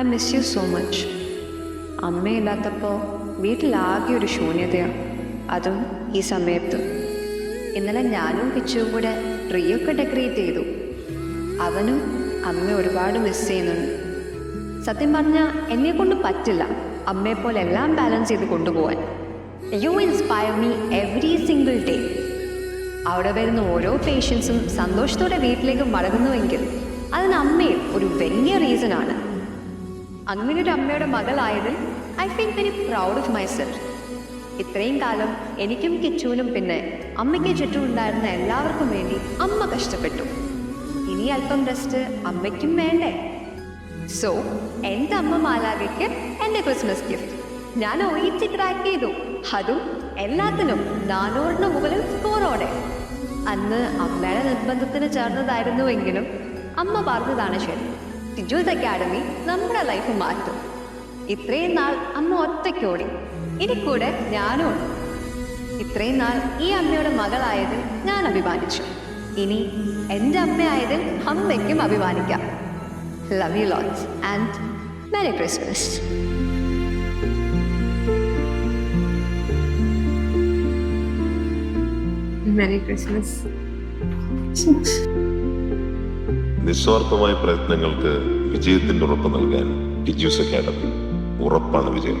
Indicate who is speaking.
Speaker 1: I miss you so much അമ്മയില്ലാത്തപ്പോൾ വീട്ടിലാകെ ഒരു ശൂന്യതയാണ് അതും ഈ സമയത്ത്. ഇന്നലെ ഞാനും പിച്ചും കൂടെ ട്രീയൊക്കെ ഡെക്കറേറ്റ് ചെയ്തു. അവനും അമ്മ ഒരുപാട് മിസ് ചെയ്യുന്നുണ്ട്. സത്യം പറഞ്ഞാൽ എന്നെ കൊണ്ട് പറ്റില്ല അമ്മയെ പോലെ എല്ലാം ബാലൻസ് ചെയ്ത് കൊണ്ടുപോകാൻ you inspire me every single day അവിടെ വരുന്ന ഓരോ പേഷ്യൻസും സന്തോഷത്തോടെ വീട്ടിലേക്ക് മടങ്ങുന്നുവെങ്കിൽ അതിന് അമ്മയും ഒരു വലിയ റീസൺ ആണ് അങ്ങനെ ഒരു അമ്മയുടെ മകളായതിൽ I feel very proud of myself ഇത്രയും കാലം എനിക്കും കിച്ചുവിനും പിന്നെ അമ്മയ്ക്ക് ചുറ്റും ഉണ്ടായിരുന്ന എല്ലാവർക്കും വേണ്ടി അമ്മ കഷ്ടപ്പെട്ടു. ഇനി അല്പം റെസ്റ്റ് അമ്മയ്ക്കും വേണ്ടേ? സോ എന്റെ അമ്മ മാലാകയ്ക്ക് എന്റെ ക്രിസ്മസ് ഗിഫ്റ്റ് ഞാൻ ഒഴിച്ച് ക്രാക്ക് ചെയ്തു. അതും എല്ലാത്തിനും നാനൂറിന് മുകളിൽ സ്കോറോടെ അന്ന് അമ്മയുടെ നിർബന്ധത്തിന് ചേർന്നതായിരുന്നുവെങ്കിലും അമ്മ പറഞ്ഞതാണ് ശരി. ടിജൂസ് അക്കാഡമി നമ്മുടെ ലൈഫ് മാറ്റും. ഇത്രയും നാൾ അമ്മ ഒറ്റയ്ക്കോടി ഇനി കൂടെ ഞാനും ഉണ്ട്. ഇത്രയും നാൾ ഈ അമ്മയുടെ മകളായതിൽ ഞാൻ അഭിമാനിച്ചു. ഇനി എന്റെ അമ്മയായതിൽ അമ്മയ്ക്കും അഭിമാനിക്കാം. Love you lots and merry Christmas
Speaker 2: merry Christmas
Speaker 3: നിസ്വാർത്ഥമായ പ്രയത്നങ്ങൾക്ക് വിജയത്തിന്റെ ഉറപ്പ് നൽകാൻ ടിജ്യൂസ് അക്കാദമി ഉറപ്പാണ് വിജയം.